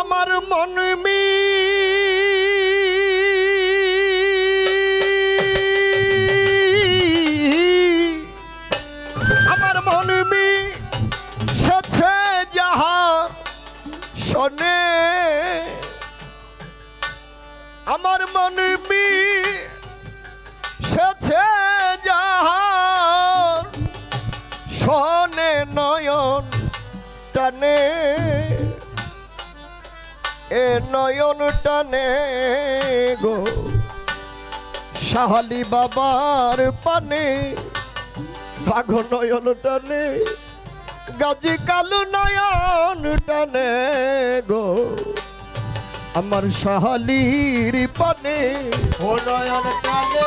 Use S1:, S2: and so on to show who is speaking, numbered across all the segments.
S1: আমার মন মি আমার মন মি সেছে যাহা শোনে। আমার মন মি সেছে যাহা শোনে নয়ন টানে। এ নয়ন টানে গো। সাহালি বাবার পানে ভাগ নয়ন টানে, গাজি কালু নয়ন টানে গো। আমার সাহালির পানে ও নয়ন টানে।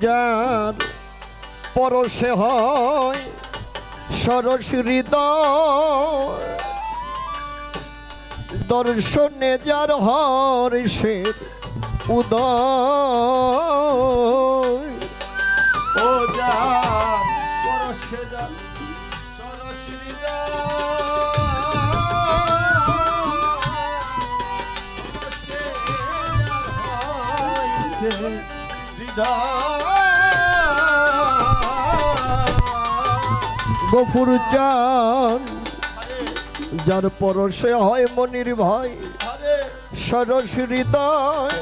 S1: যার পরশে হয় সরস দর্শনে যার হর্ষের উদয়। সরস হৃদয়। গফুর চান যার পরশে হয় মনির ভাই, সরস হৃদয়।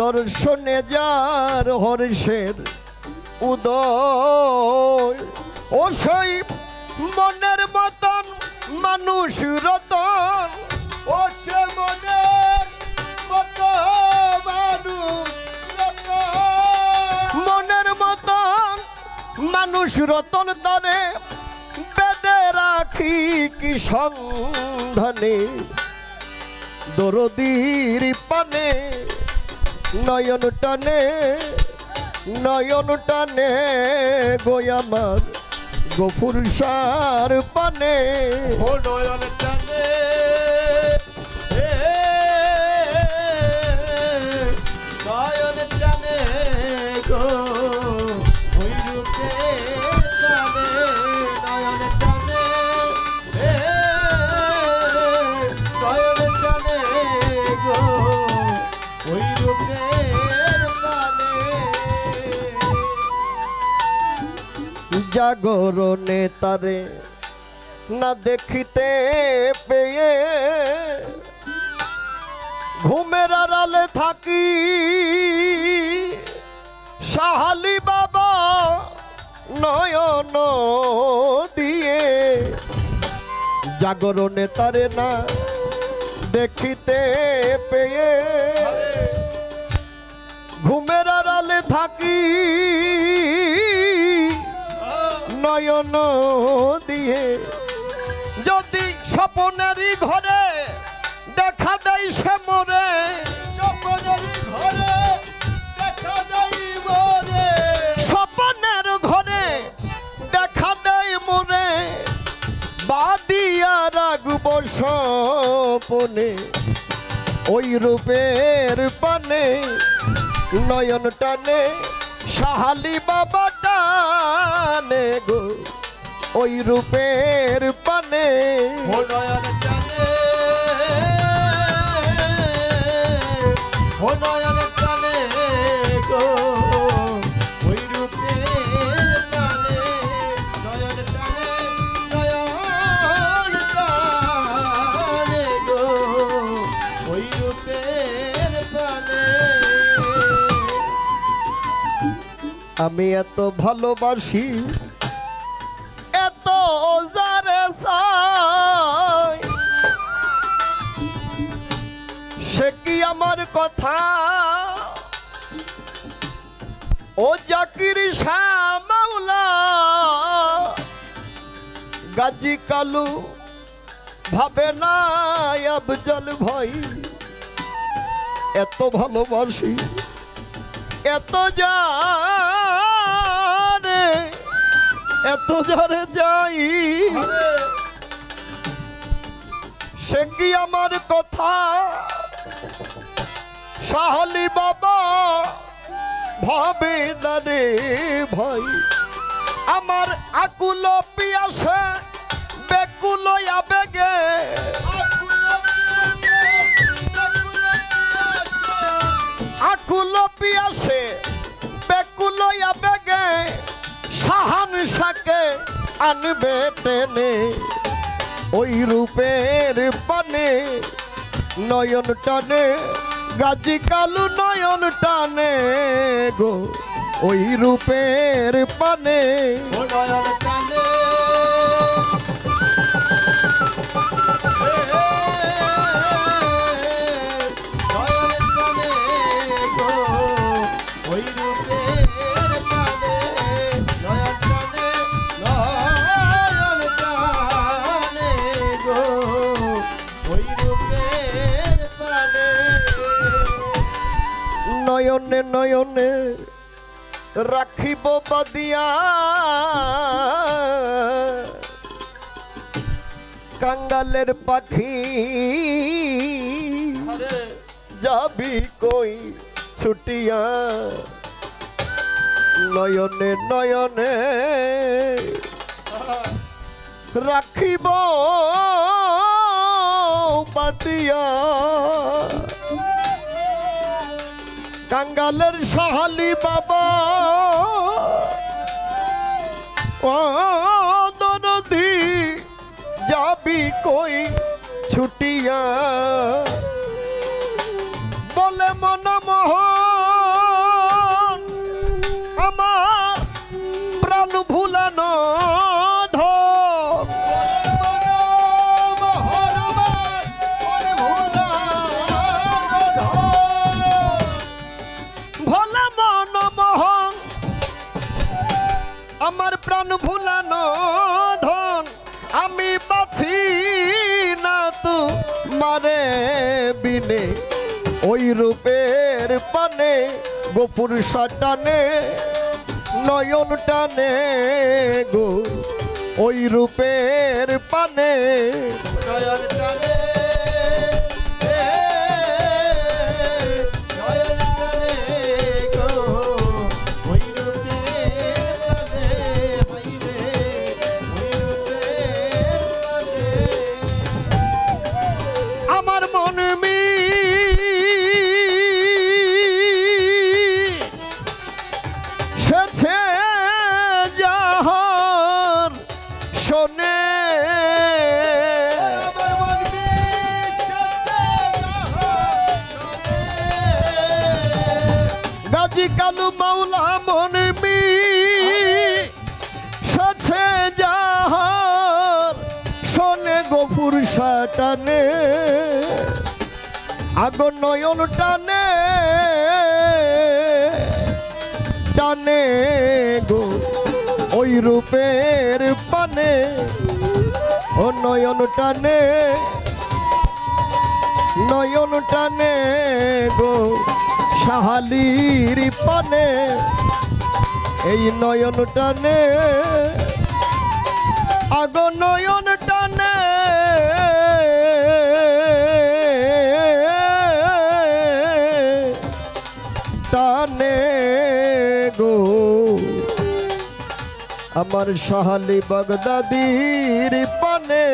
S1: দর্শনে যার হর্ষের উদয়, ও সেই মনের মতন মানুষ রতন, ও মানুষ রতন তারে বেদে রাখি কি সন্ধানে। দরদির পানে, নয়ন টানে নয়ন টানে গোয়ামার গফুর সার পানে। নয়ন টানে। জাগরণে তারে না দেখিতে পেয়ে ঘুমের আড়ালে থাকি। সাহালি বাবা নয়ন দিয়ে জাগরণে তারে না দেখিতে পেয়ে ঘুমের আড়ালে থাকি। নয়ন দিয়ে। যদি স্বপনেরই ঘরে দেখা দেয় সে মরে স্বপনেরই ঘরে দেখা দেয় মরে। স্বপনের ঘরে দেখা দেয় মরে বাদিয়া রাগব স্বপনে। ওই রূপের পানে নয়ন টানে সাহালি বাবা টানে গো ওই রূপের পানে। নয়ন টানে এত ভালোবাসি। এত যারে সে কি আমার কথা? ও জাকির শাহ মাওলা। গাজী কালু ভাবে না ভাই। এত ভালোবাসি, এত জানে এত জারে যাই। সে কি আমার কথা? সাহালি বাবা ভাবে না রে ভাই। আমার আকুল পিয়াসে বেকুল আবেগে আনবে টেনে ওই রূপের পানে নয়ন টানে গাজি কালু নয়ন টানে গো ওই রূপের পানে নয়নে নয়নে নয়নে রাখিব বাদিয়া। কাঙ্গালের পাখি যাবি কই ছুটিয়া? নয়নে নয়নে রাখিব বাদিয়া। কাঙ্গালের সাহালি বাবা। দনদি যাবি কই ছুটিয়া? বলে মন মোহন ওই রূপের পানে গোপুর সাটানে নয়ন টানে গো। ওই রূপের পানে আমার সেছে যাহার শোনে। গাজী কালু মাওলা মন মি সেছে যাহার শোনে গফুর সাটানে আগর নয়ন টানে টানে গো, ওই রূপের পানে, ও নয়ন টানে নয়ন টানে গো, সাহালির পানে, এই নয়ন টানে, আগ নয়ন আমার সাহালি বগদাদির পানে।